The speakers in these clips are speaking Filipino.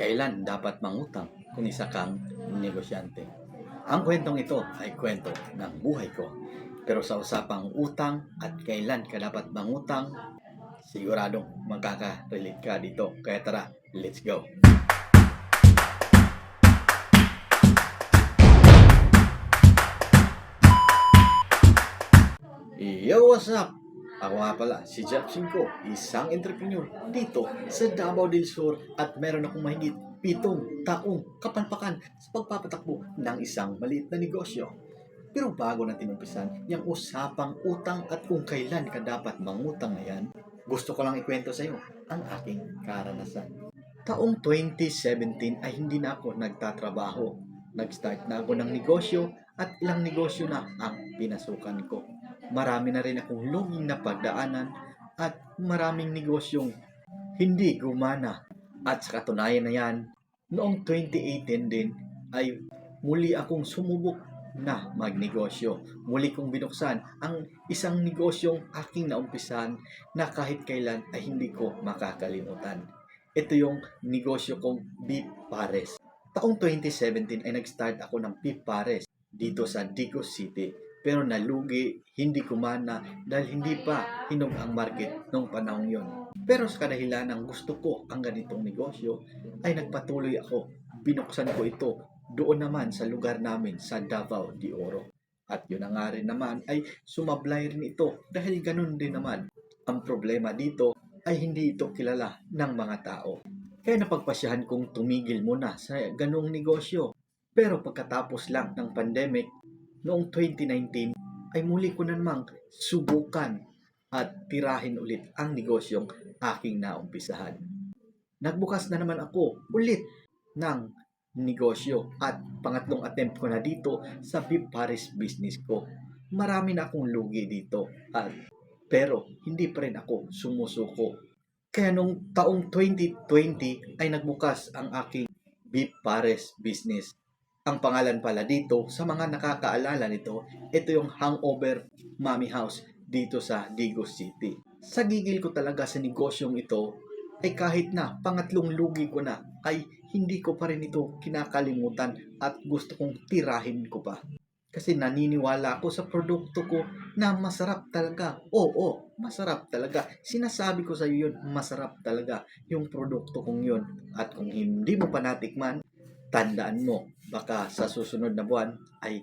Kailan dapat mangutang kung isa kang negosyante? Ang kwentong ito ay kwento ng buhay ko. Pero sa usapang utang at kailan ka dapat mangutang, siguradong magkaka-relate ka dito. Kaya tara, let's go! Yo, what's up? Ako nga pala, si Jack Cinco, isang entrepreneur dito sa Davao del Sur at meron akong mahigit pitong taong kapalpakan sa pagpapatakbo ng isang maliit na negosyo. Pero bago natin umpisan, yung usapang utang at kung kailan ka dapat mangutang na yan, gusto ko lang ikwento sa iyo ang aking karanasan. Taong 2017 ay hindi na ako nagtatrabaho. Nag-start na ako ng negosyo at ilang negosyo na ang pinasukan ko marami na rin akong lunging na pagdaanan at maraming negosyong hindi gumana. At sa katunayan na yan, noong 2018 din ay muli akong sumubok na magnegosyo. Muli kong binuksan ang isang negosyong aking naumpisan na kahit kailan ay hindi ko makakalimutan. Ito yung negosyo kong Beef Pares. Taong 2017 ay nag-start ako ng Beef Pares dito sa Digos City pero nalugi, hindi kumana dahil hindi pa hinog ang market noong panahon yon. Pero sa kadahilan ng gusto ko ang ganitong negosyo, ay nagpatuloy ako. Binuksan ko ito doon naman sa lugar namin sa Davao de Oro. At yun na nga rin naman ay sumablay rin ito dahil ganun din naman. Ang problema dito ay hindi ito kilala ng mga tao. Kaya napagpasyahan kong tumigil muna sa ganung negosyo. Pero pagkatapos lang ng pandemic, noong 2019 ay muli ko na namang subukan at tirahin ulit ang negosyong aking naumpisahan. Nagbukas na naman ako ulit ng negosyo at pangatlong attempt ko na dito sa Beef Paris business ko. Marami na akong lugi dito at pero hindi pa rin ako sumusuko. Kaya nung taong 2020 ay nagbukas ang aking Beef Pares business ang pangalan pala dito, sa mga nakakaalala nito, ito yung Hangover Mommy House dito sa Digos City. Sa gigil ko talaga sa negosyong ito, ay kahit na pangatlong lugi ko na, ay hindi ko pa rin ito kinakalimutan at gusto kong tirahin ko pa. Kasi naniniwala ako sa produkto ko na masarap talaga. Oo, masarap talaga. Sinasabi ko sa iyo yun, masarap talaga yung produkto kong yun. At kung hindi mo pa natikman, tandaan mo, baka sa susunod na buwan ay,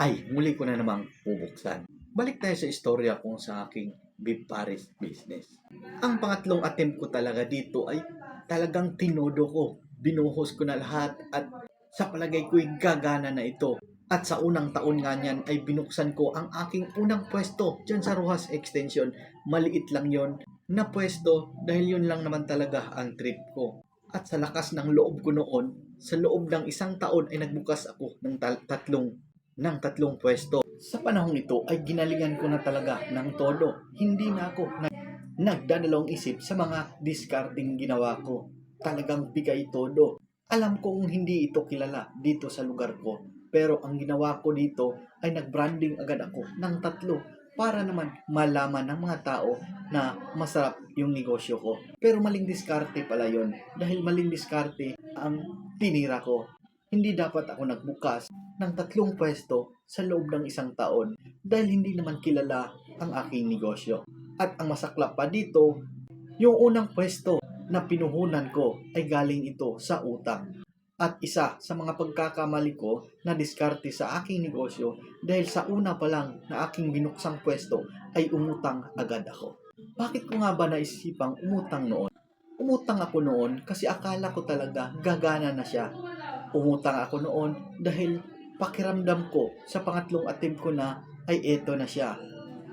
ay, muli ko na namang bubuksan. Balik tayo sa istorya kung sa aking Beef Paris business. Ang pangatlong attempt ko talaga dito ay talagang tinodo ko. Binuhos ko na lahat at sa palagay ko'y gagana na ito. At sa unang taon nga niyan ay binuksan ko ang aking unang pwesto dyan sa Rojas Extension. Maliit lang yon na pwesto dahil yun lang naman talaga ang trip ko. At sa lakas ng loob ko noon, sa loob ng isang taon ay nagbukas ako ng tatlong ng tatlong pwesto. Sa panahong ito ay ginalingan ko na talaga ng todo. Hindi na ako nag nagdadalawang isip sa mga discarding ginawa ko. Talagang bigay todo. Alam kong hindi ito kilala dito sa lugar ko. Pero ang ginawa ko dito ay nag-branding agad ako ng tatlo para naman malaman ng mga tao na masarap yung negosyo ko. Pero maling diskarte pala yon dahil maling diskarte ang tinira ko. Hindi dapat ako nagbukas ng tatlong pwesto sa loob ng isang taon dahil hindi naman kilala ang aking negosyo. At ang masaklap pa dito, yung unang pwesto na pinuhunan ko ay galing ito sa utang. At isa sa mga pagkakamali ko na diskarte sa aking negosyo dahil sa una pa lang na aking binuksang pwesto ay umutang agad ako. Bakit ko nga ba naisipang umutang noon? Umutang ako noon kasi akala ko talaga gagana na siya. Umutang ako noon dahil pakiramdam ko sa pangatlong attempt ko na ay eto na siya.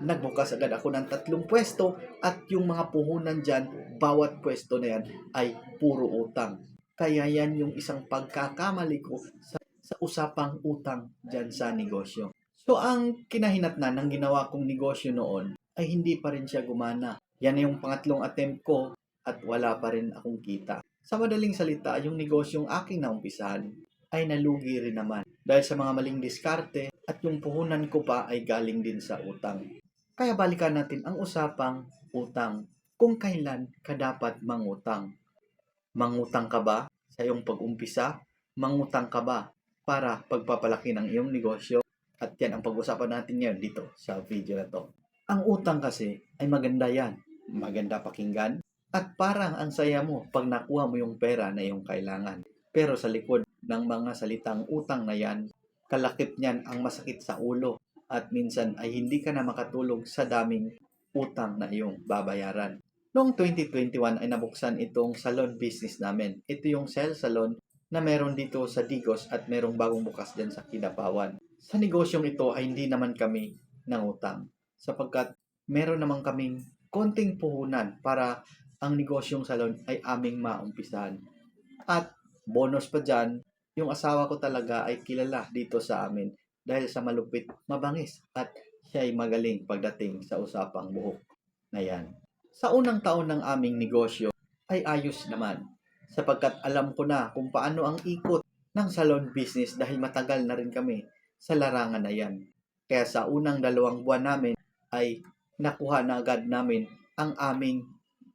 Nagbukas agad ako ng tatlong pwesto at yung mga puhunan dyan, bawat pwesto na yan ay puro utang. Kaya yan yung isang pagkakamali ko sa, sa usapang utang dyan sa negosyo. So ang kinahinatnan ng ginawa kong negosyo noon ay hindi pa rin siya gumana. Yan na yung pangatlong attempt ko at wala pa rin akong kita. Sa madaling salita, yung negosyong aking naumpisahan ay nalugi rin naman dahil sa mga maling diskarte at yung puhunan ko pa ay galing din sa utang. Kaya balikan natin ang usapang utang. kung kailan ka dapat mangutang. Mangutang ka ba sa iyong pag-umpisa? Mangutang ka ba para pagpapalaki ng iyong negosyo? At yan ang pag-usapan natin ngayon dito sa video na to. Ang utang kasi ay maganda yan. Maganda pakinggan. At parang ang saya mo pag nakuha mo yung pera na iyong kailangan. Pero sa likod ng mga salitang utang na yan, kalakip niyan ang masakit sa ulo at minsan ay hindi ka na makatulog sa daming utang na iyong babayaran. Noong 2021 ay nabuksan itong salon business namin. Ito yung cell salon na meron dito sa Digos at merong bagong bukas dyan sa Kidapawan. Sa negosyong ito ay hindi naman kami nangutang sapagkat meron naman kaming konting puhunan para ang negosyong salon ay aming maumpisahan. At bonus pa dyan, yung asawa ko talaga ay kilala dito sa amin dahil sa malupit, mabangis at siya ay magaling pagdating sa usapang buhok na yan. Sa unang taon ng aming negosyo ay ayos naman sapagkat alam ko na kung paano ang ikot ng salon business dahil matagal na rin kami sa larangan na yan. Kaya sa unang dalawang buwan namin ay nakuha na agad namin ang aming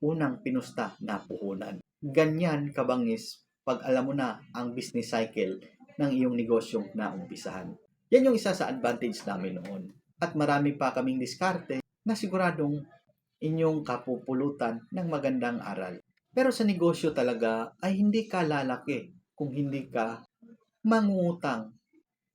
unang pinusta na puhunan. Ganyan kabangis pag alam mo na ang business cycle ng iyong negosyong naumpisahan. Yan yung isa sa advantage namin noon. At marami pa kaming diskarte na siguradong inyong kapupulutan ng magandang aral. Pero sa negosyo talaga ay hindi ka lalaki kung hindi ka mangutang.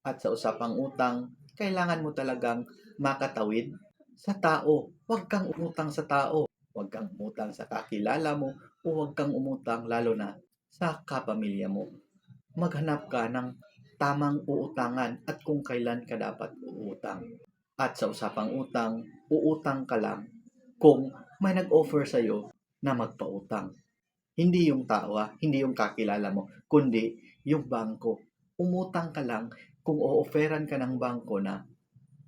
At sa usapang utang, kailangan mo talagang makatawid sa tao. Huwag kang umutang sa tao. Huwag kang umutang sa kakilala mo o huwag kang umutang lalo na sa kapamilya mo. Maghanap ka ng tamang uutangan at kung kailan ka dapat uutang. At sa usapang utang, uutang ka lang kung may nag-offer sa'yo na magpautang. Hindi yung tao, ah, hindi yung kakilala mo, kundi yung bangko. Umutang ka lang kung o-offeran ka ng bangko na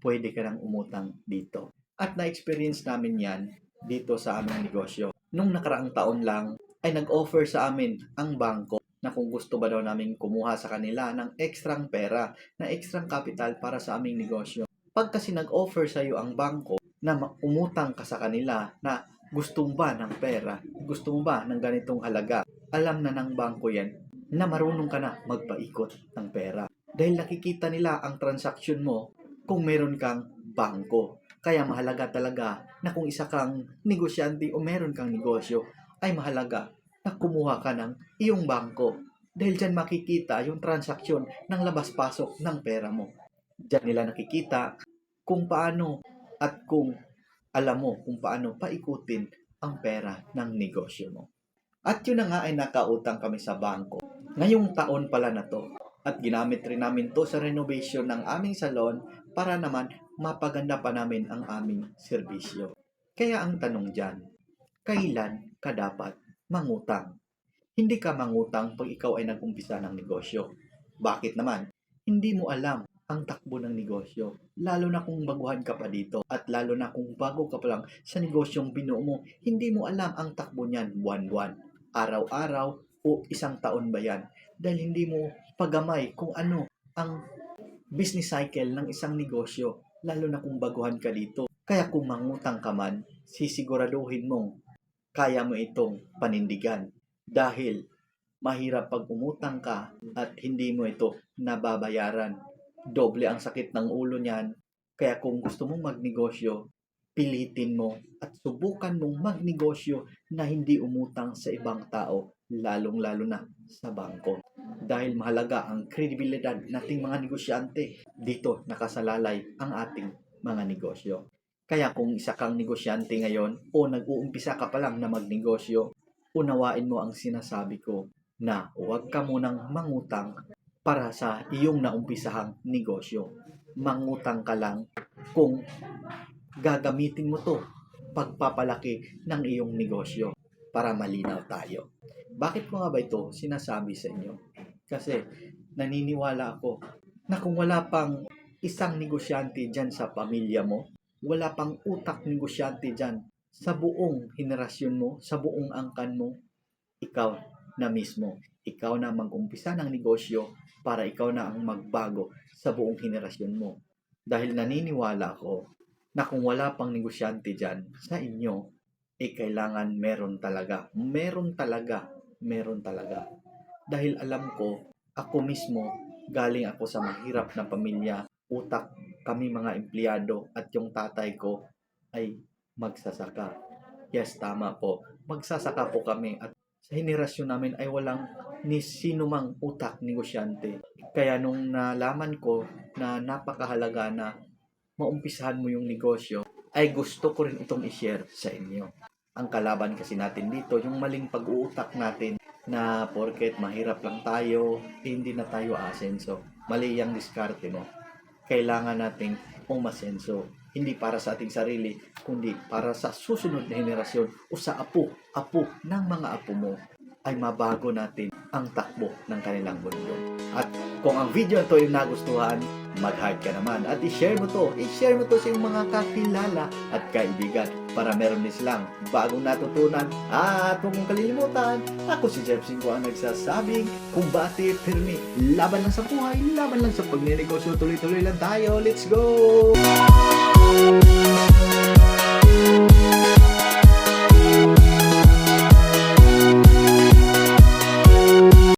pwede ka nang umutang dito. At na-experience namin yan dito sa aming negosyo. Nung nakaraang taon lang, ay nag-offer sa amin ang bangko na kung gusto ba daw namin kumuha sa kanila ng ekstrang pera, na ekstrang capital para sa aming negosyo. Pag kasi nag-offer sa iyo ang bangko na umutang ka sa kanila na gusto mo ba ng pera, gusto mo ba ng ganitong halaga, alam na ng bangko yan na marunong ka na magpaikot ng pera. Dahil nakikita nila ang transaksyon mo kung meron kang bangko. Kaya mahalaga talaga na kung isa kang negosyante o meron kang negosyo, ay mahalaga na kumuha ka ng iyong bangko. Dahil dyan makikita yung transaksyon ng labas-pasok ng pera mo. Diyan nila nakikita kung paano at kung alam mo kung paano paikutin ang pera ng negosyo mo. At yun na nga ay nakautang kami sa bangko. Ngayong taon pala na to. At ginamit rin namin to sa renovation ng aming salon para naman mapaganda pa namin ang aming serbisyo. Kaya ang tanong dyan, kailan ka dapat mangutang? Hindi ka mangutang pag ikaw ay nag-umpisa ng negosyo. Bakit naman? Hindi mo alam ang takbo ng negosyo. Lalo na kung baguhan ka pa dito at lalo na kung bago ka pa lang sa negosyong binuo mo, hindi mo alam ang takbo niyan buwan-buwan, araw-araw o isang taon ba yan. Dahil hindi mo pagamay kung ano ang business cycle ng isang negosyo, lalo na kung baguhan ka dito. Kaya kung mangutang ka man, sisiguraduhin mong kaya mo itong panindigan. Dahil mahirap pag umutang ka at hindi mo ito nababayaran. Doble ang sakit ng ulo niyan. Kaya kung gusto mong magnegosyo, pilitin mo at subukan mong magnegosyo na hindi umutang sa ibang tao, lalong-lalo na sa bangko. Dahil mahalaga ang kredibilidad nating mga negosyante, dito nakasalalay ang ating mga negosyo. Kaya kung isa kang negosyante ngayon o nag-uumpisa ka pa lang na magnegosyo, unawain mo ang sinasabi ko na huwag ka munang mangutang para sa iyong naumpisahang negosyo. Mangutang ka lang kung gagamitin mo to pagpapalaki ng iyong negosyo para malinaw tayo. Bakit ko nga ba ito sinasabi sa inyo? Kasi naniniwala ako na kung wala pang isang negosyante dyan sa pamilya mo, wala pang utak negosyante dyan sa buong henerasyon mo, sa buong angkan mo, ikaw na mismo. Ikaw na mag-umpisa ng negosyo para ikaw na ang magbago sa buong henerasyon mo. Dahil naniniwala ako na kung wala pang negosyante dyan sa inyo, eh kailangan meron talaga. Meron talaga. Meron talaga. Dahil alam ko, ako mismo, galing ako sa mahirap na pamilya, utak kami mga empleyado at yung tatay ko ay magsasaka. Yes, tama po. Magsasaka po kami at sa henerasyon namin ay walang ni sino mang utak negosyante. Kaya nung nalaman ko na napakahalaga na maumpisahan mo yung negosyo, ay gusto ko rin itong i-share sa inyo. Ang kalaban kasi natin dito, yung maling pag-uutak natin na porket mahirap lang tayo, hindi na tayo asenso. Mali yung diskarte mo. Kailangan nating umasenso. Hindi para sa ating sarili, kundi para sa susunod na henerasyon o sa apo, apo ng mga apo mo ay mabago natin ang takbo ng kanilang mundo. At kung ang video na to ay nagustuhan, mag-heart ka naman at i-share mo to. I-share mo to sa iyong mga kakilala at kaibigan para meron din silang bagong natutunan. At huwag mong kalilimutan, ako si Jeff Cinco ang nagsasabing, kung bati, pirmi, laban lang sa buhay, laban lang sa pagnenegosyo, tuloy-tuloy lang tayo. Let's go!